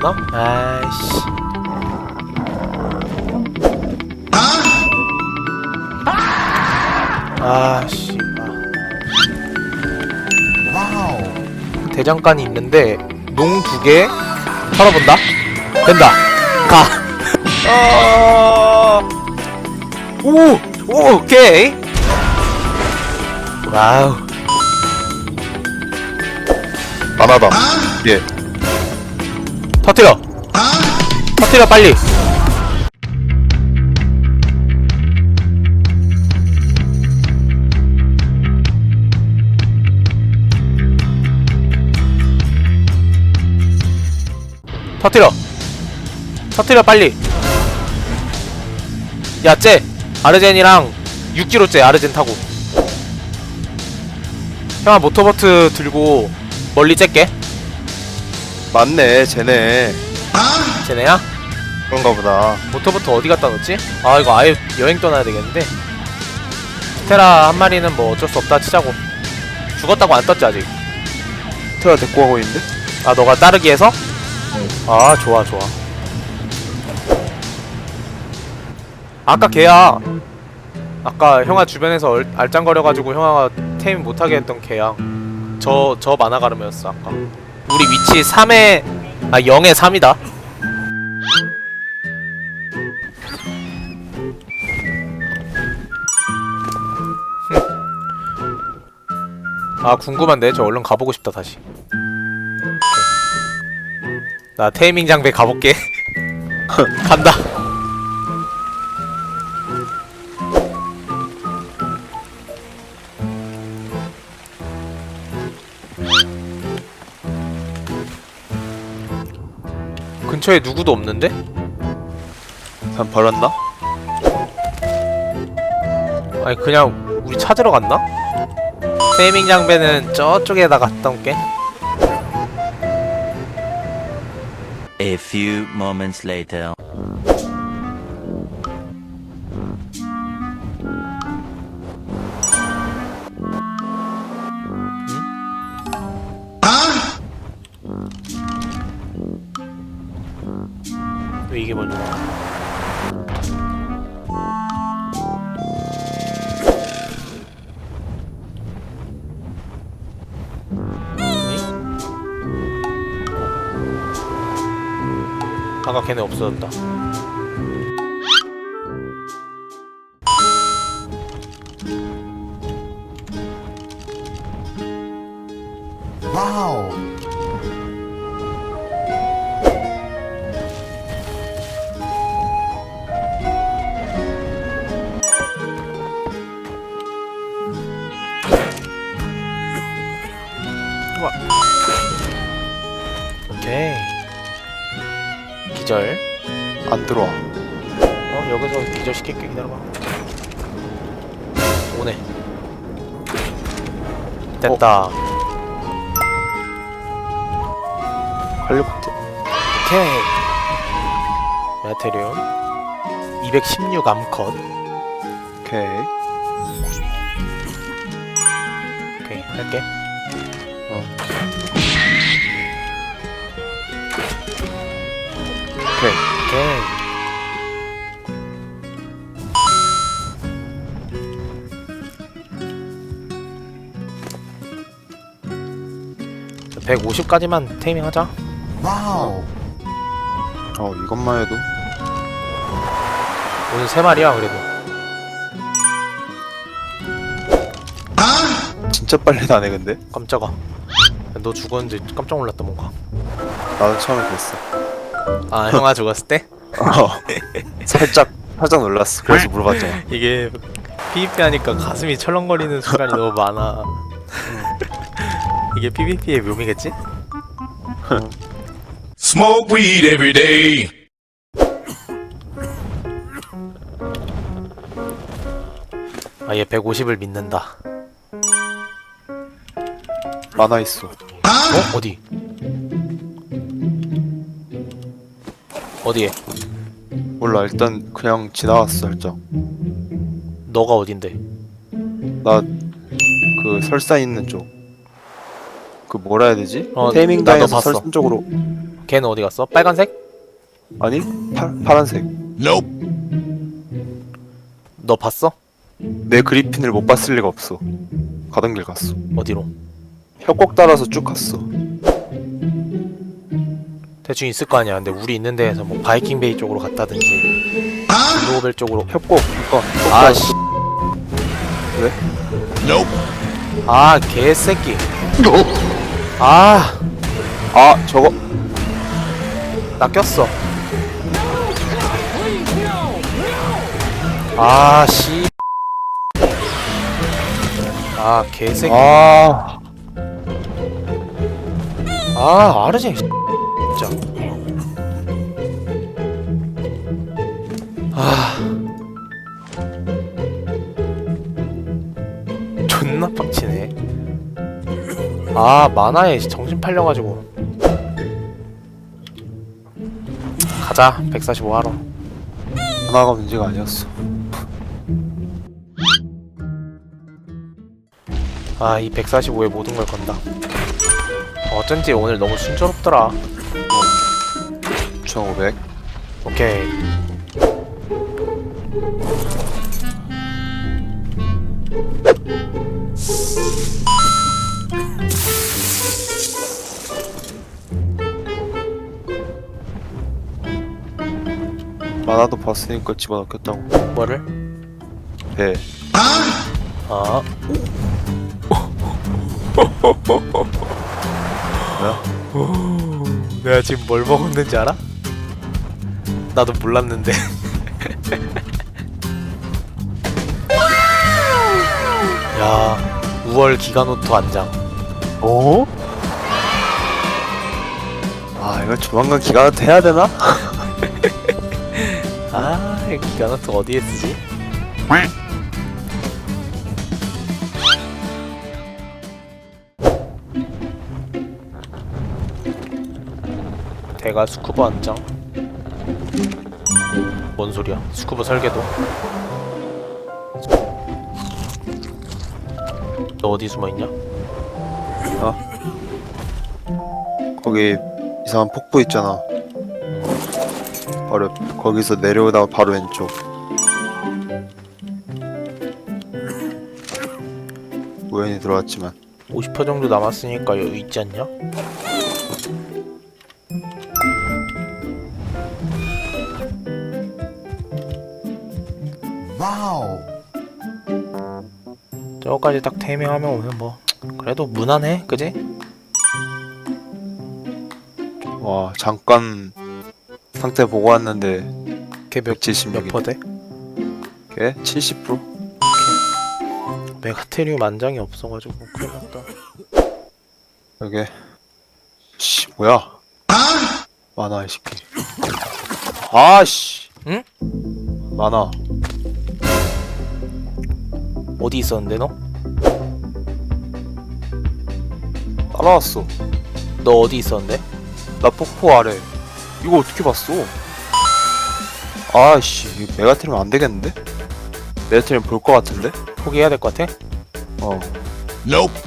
하나? 아이씨. 아씨. 대장간이 있는데 농 두 개 털어본다. 된다. 가. 어... 오, 오, 오케이. 와우. 하나다. 예. 터뜨려. 터뜨려 빨리. 터뜨려. 터뜨려 빨리. 야, 쟤. 아르젠이랑 육지로 쟤 아르젠 타고. 형아 모터보트 들고 멀리 쬐게. 맞네, 쟤네. 쟤네야? 그런가 보다. 모터부터 어디 갖다 놓지? 아 이거 아예 여행 떠나야 되겠는데 스테라 한 마리는 뭐 어쩔 수 없다 치자고 죽었다고 안 떴지 아직 테라 데리고 가고 있는데? 아 너가 따르기 해서? 아 좋아 좋아 아까 걔야 아까 형아 주변에서 얼, 알짱거려가지고 형아가 테임 못하게 했던 걔야 저, 저 만화가름이었어 아까 우리 위치 3에 아 0에 3이다. 아 궁금한데? 저 얼른 가보고 싶다 다시. 나 테이밍 장배 가볼게. 간다 근처에 누구도 없는데? 산 버렸나? 아니 그냥 우리 찾으러 갔나? 테이밍 장배는 저쪽에다 갔다 올게 A few moments later. 왜 이게 먼저 나와? 아까 걔네 없어졌다. 기절. 안 들어와. 어 여기서 기절 시킬게 기다려봐. 오네. 됐다. 헬리콥터. 오케이. 메테리움 216 암컷. 오케이. 오케이 할게. 어. 오케이. 자, 150까지만 테이밍 하자. 어, 이것만 해도. 오늘 세 마리야 그래도. 진짜 빨리 나네, 근데. 깜짝아. 너 죽었는지 깜짝 놀랐다 뭔가. 나도 처음에 그랬어. 아 형아 죽었을 때? 어. 살짝, 살짝 놀랐어. 그래서 물어봤잖아. 이게 PVP 하니까 가슴이 철렁거리는 순간이 너무 많아. 이게 PVP의 묘미겠지? Smoke weed every day. 아 얘 150을 믿는다. 만화 있어. 어? 어디? 어디에? 몰라, 일단 그냥 지나갔어, 살짝. 너가 어딘데? 나, 그 설사 있는 쪽. 그 뭐라 해야 되지? 어, 테이밍 나도 봤어. 설산 쪽으로 걔는 어디 갔어? 빨간색? 아니 파, 파란색 Nope. 너 봤어? 내 그리핀을 못 봤을 리가 없어 가던 길 갔어 어디로? 협곡 따라서 쭉 갔어 대충 있을 거 아니야. 근데 우리 있는 데에서 뭐 바이킹 베이 쪽으로 갔다든지 블로벨 쪽으로. 협곡 이거 아 씨. 왜? 아 개새끼. 아, 아 저거 나 꼈어. 아 씨. 아 개새끼. 아 아 아르쟁 진짜. 아. 존나 빡치네. 아 만화에 정신 팔려가지고. 가자 145 하러. 하나가 문제가 아니었어 아 이 145에 모든 걸 건다. 어쩐지 오늘 너무 순조롭더라. 1500 오케이. 만화도 봤으니까 집어넣겠다고 뭐를? 배 아 뭐야? 내가 지금 뭘 먹었는지 알아? 나도 몰랐는데. 야, 5월 기가노토 안장. 어? 아 이거 조만간 기간한테 해야 되나? 아, 이 기가노토 어디에 쓰지? 대가 스쿠버 안장. 뭔 소리야? 스쿠버 설계도. 너 어디 숨어 있냐? 거기 이상한 폭포 있잖아 바로 거기서 내려오다가 바로 왼쪽 우연히 들어왔지만 50% 정도 남았으니까 여기 있지 않냐? Wow. 저거까지 딱 테이밍하면 오면 뭐 그래도 무난해, 그지? 와 잠깐 상태 보고 왔는데 걔몇 176몇 퍼대? 걔 70%? 메가테리움 안장이 없어가지고 큰일 났다. 여기 씨 뭐야 만화 이 새끼 아씨 응? 만화 어디 있었는데 너? 따라왔어 너 어디 있었는데? 나 폭포 아래 이거 어떻게 봤어 아씨 이거 메가트리면 안 되겠는데 메가트리면 볼 것 같은데 포기해야 될 것 같아? 어 Nope.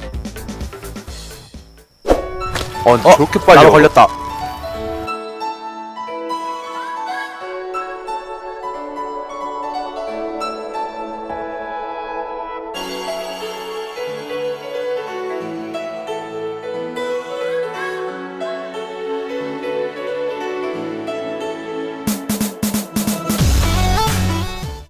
어, 어, 저렇게 빨리 나도. 걸렸다.